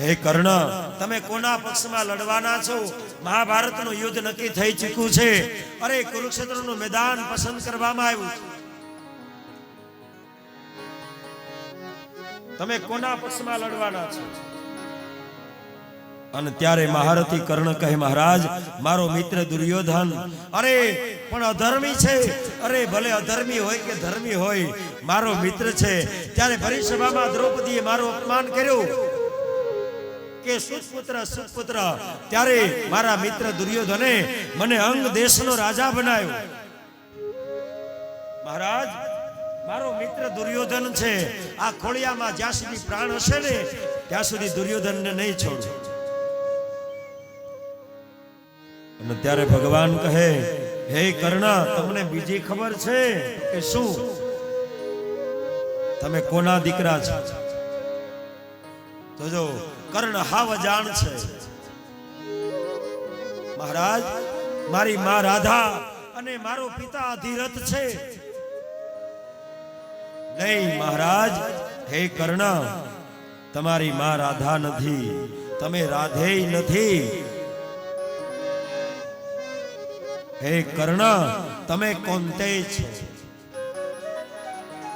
હે કર્ણ તમે કોના પક્ષમાં લડવાના છો? મહાભારતનું યુદ્ધ નક્કી થઈ ચૂક્યું છે. અરે કુરુક્ષેત્રનું મેદાન પસંદ કરવામાં આવ્યું તમે કોના પક્ષમાં લડવાના છો? અને ત્યારે મહારથી કર્ણ કહે મહારાજ મારો મિત્ર દુર્યોધન. અરે પણ અધર્મી છે. અરે ભલે અધર્મી હોય કે ધર્મી હોય મારો મિત્ર છે. ત્યારે પરિસભામાં દ્રૌપદીએ મારું અપમાન કર્યું. કે સુપુત્ર સુપુત્ર ત્યારે મારા મિત્ર દુર્યોધને મને અંગ દેશનો રાજા બનાવ્યો. મહારાજ, મારો મિત્ર દુર્યોધન છે. આ ખોળિયામાં જ્યાં સુધી પ્રાણ હશે ને, ત્યાં સુધી દુર્યોધનને નહીં છોડું. અને ત્યારે ભગવાન કહે, હે કર્ણ, તમને બીજી ખબર છે કે શું? તમે કોના દીકરા છો? તો જો કર્ણ હાવ જાણ છે. મહારાજ, મારી માં રાધા અને મારો પિતા અધિરથ છે. નહીં, મહારાજ, હે કર્ણ, તમારી માં રાધા નથી. તમે રાધેય નથી. હે કર્ણ, તમે કોંતે છો.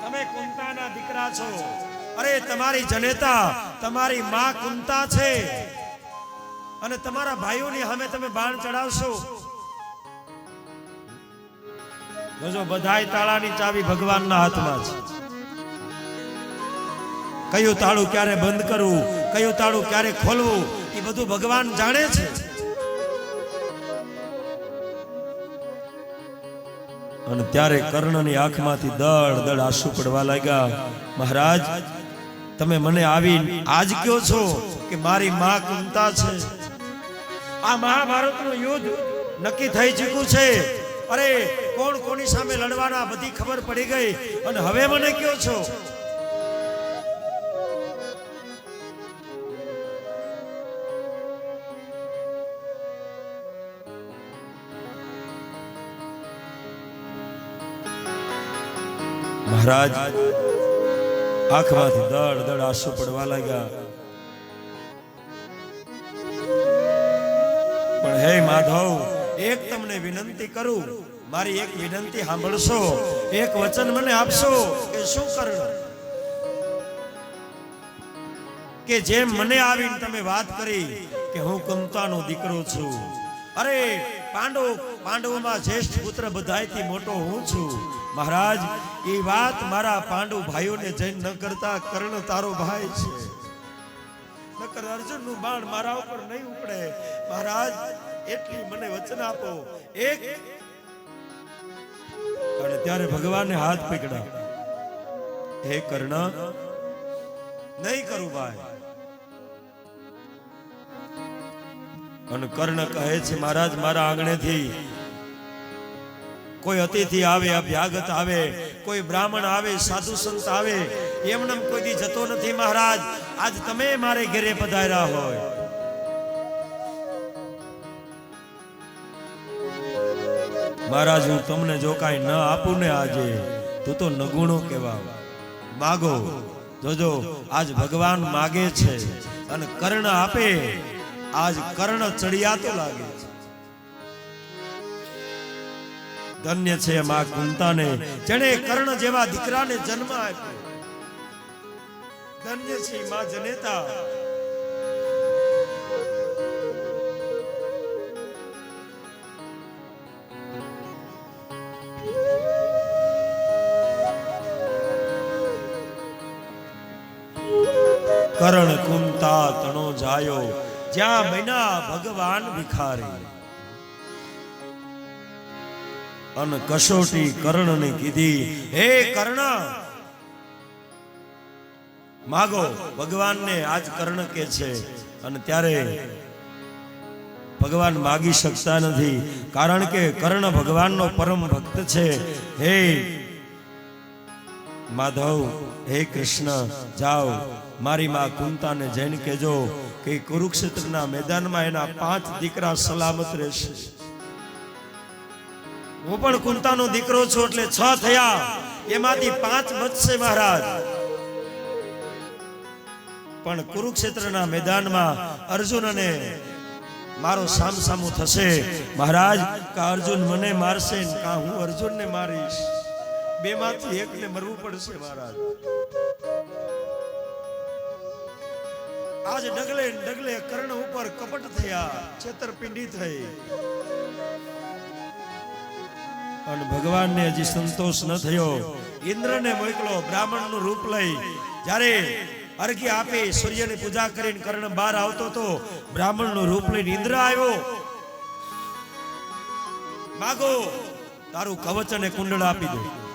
તમે કોંતાના દીકરા છો. અરે, તમારી જનેતા, તમારી માં કુંતા છે. અને તમારા ભાઈઓની સામે તમે બાણ ચડાવશો. જોજો, બધાય તાળાની ચાવી ભગવાનના હાથમાં છે. કયું તાળું ક્યારે બંધ કરવું, કયું તાળું ક્યારે ખોલવું, એ બધું ભગવાન જાણે છે. અને ત્યારે કર્ણની આંખમાંથી દળ દળ આંસુ પડવા લાગ્યા. મહારાજ તમે મને આવી આજ કયો છો કે મારી માં કુંતા છે. આ મહાભારતનું યુદ્ધ નક્કી થઈ ચૂક્યું છે. અરે, કોણ કોની સામે લડવાના બધી ખબર પડી ગઈ અને હવે મને કયો છો? મહારાજ આંખમાંથી દળ દળ આંસુ પડવા લાગ્યા. પણ હે માધવ, એક તમને વિનંતી કરું, મારી એક વિનંતી સાંભળશો, એક વચન મને આપશો કે શું કરું કે જેમ મને આવીને તમે વાત કરી કે હું કમતાનો દીકરો છું. અરે, પાંડવ, પાંડવોમાં જ્યેષ્ઠ પુત્ર બધાયથી મોટો હું છું. મહારાજ, એ વાત મારા પાંડુ ભાઈઓને જઈને ન કરતા કર્ણ તારો ભાઈ છે. નકર અર્જુનનું બાણ મારા ઉપર નહીં ઉપડે. મહારાજ, એટલી મને વચન આપો. એક અને ત્યારે ભગવાને હાથ પકડ્યા હે કર્ણ, નહીં કરું ભાઈ. અને કર્ણ કહે છે, મહારાજ, મારા આંગણેથી કોઈ અતિથિ આવે, અભ્યાગત આવે, કોઈ બ્રાહ્મણ આવે, સાધુ સંત આવે એમને કોઈ જતો નથી મહારાજ. આજ તમે મારે ઘેરે પધાર્યા હોય. મહારાજ, હું તમને જો કાંઈ ન આપું ને આજે, તું તો નગુણો કેવા માગો, જોજો, આજ ભગવાન માગે છે અને કર્ણ આપે. આજ કર્ણ ચડિયાતો લાગે છે. ધન્ય છે મા કુંતાને. જેણે કર્ણ જેવા દીકરાને જન્મ આપ્યો. ધન્ય છે મા જનેતા. કરણ કુંતા તણો જાયો. જ્યાં મૈના ભગવાન ભિખારી. અન કસોટી કર્ણને કીધી, હે કર્ણ, માગો, ભગવાનને આજ કર્ણ કે છે. અને ત્યારે ભગવાન માગી શકતા નથી, કારણ કે કર્ણ ભગવાનનો પરમ ભક્ત છે. હે માધવ, હે કૃષ્ણ, જાઓ, મારી માં કુંતાને જૈન કહેજો કે કુરુક્ષેત્રના મેદાનમાં એના પાંચ દીકરા સલામત રહેશે. હું પણ કુંતાનો દીકરો છું એટલે છ થયા. એમાંથી પાંચ બચશે મહારાજ. પણ કુરુક્ષેત્રના મેદાનમાં અર્જુન અને મારો સામ સામો થશે. મહારાજ, કા અર્જુન મને મારશે કા હું અર્જુનને મારીશ? બેમાંથી એકને મરવું પડશે મહારાજ. આજ ડગલે ડગલે કર્ણ ઉપર કપટ થયા, છેતરપિંડી થઈ. પણ ભગવાનને હજી સંતોષ ન થયો. ઇન્દ્રને મોકલો, બ્રાહ્મણનું રૂપ લઈ. જ્યારે અર્ઘ્ય આપી સૂર્યની પૂજા કરીને કર્ણ બહાર આવતો તો બ્રાહ્મણનું રૂપ લઈને ઇન્દ્ર આવ્યો. માગો, તારું કવચ અને કુંડળ આપી દો.